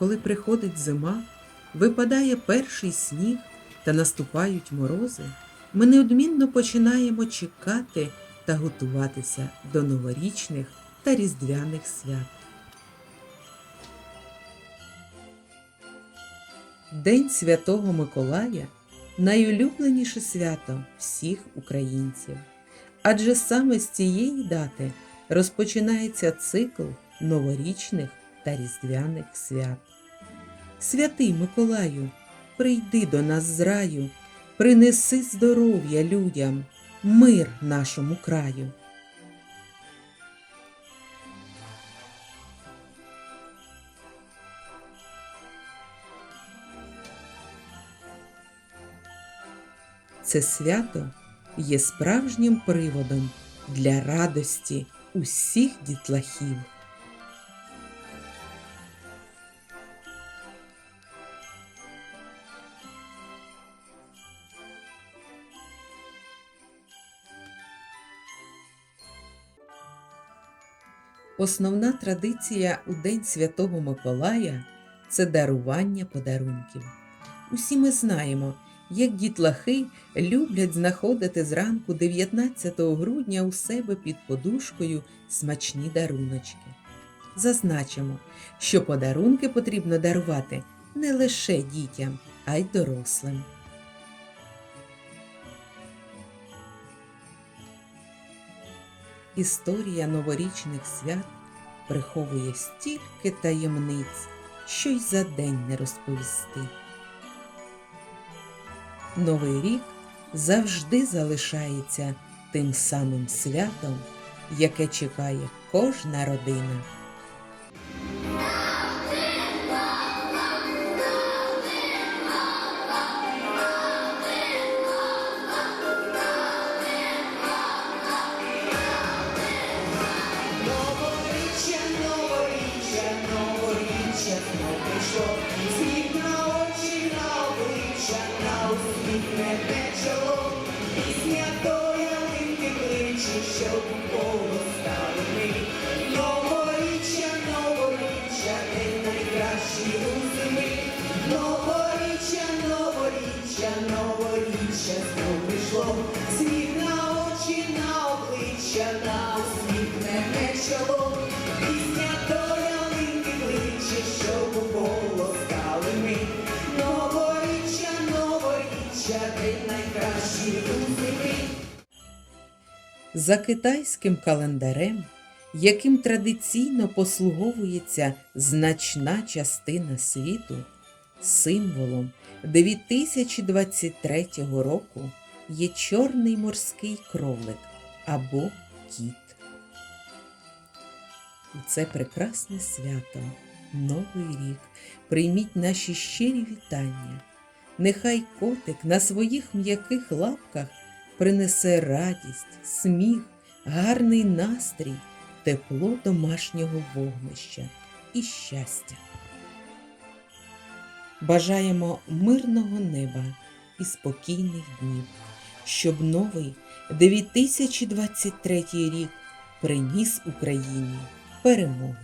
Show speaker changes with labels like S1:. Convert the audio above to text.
S1: коли приходить зима, випадає перший сніг та наступають морози, ми неодмінно починаємо чекати та готуватися до новорічних та різдвяних свят. День Святого Миколая найулюбленіше свято всіх українців. Адже саме з цієї дати розпочинається цикл новорічних та різдвяних свят. Святий Миколаю, прийди до нас з раю, принеси здоров'я людям, мир нашому краю. Це свято є справжнім приводом для радості усіх дітлахів. Основна традиція у День Святого Миколая це дарування подарунків. Усі ми знаємо, як дітлахи люблять знаходити зранку 19 грудня у себе під подушкою смачні даруночки. Зазначимо, що подарунки потрібно дарувати не лише дітям, а й дорослим. Історія новорічних свят приховує стільки таємниць, що й за день не розповісти. Новий рік завжди залишається тим самим святом, яке чекає кожна родина.
S2: Усміхнене чоло. Пісня до ялинки кличе, щоб коло стали ми. Новоріччя, новоріччя, день у зими. Новоріччя, новоріччя, новоріччя знов прийшло. Сніг на очі, на обличчя, на
S1: За китайським календарем, яким традиційно послуговується значна частина світу, символом 2023 року є чорний морський кролик або кіт. У це прекрасне свято, Новий рік, прийміть наші щирі вітання. Нехай котик на своїх м'яких лапках принесе радість, сміх, гарний настрій, тепло домашнього вогнища і щастя. Бажаємо мирного неба і спокійних днів, щоб новий 2023 рік приніс Україні перемогу.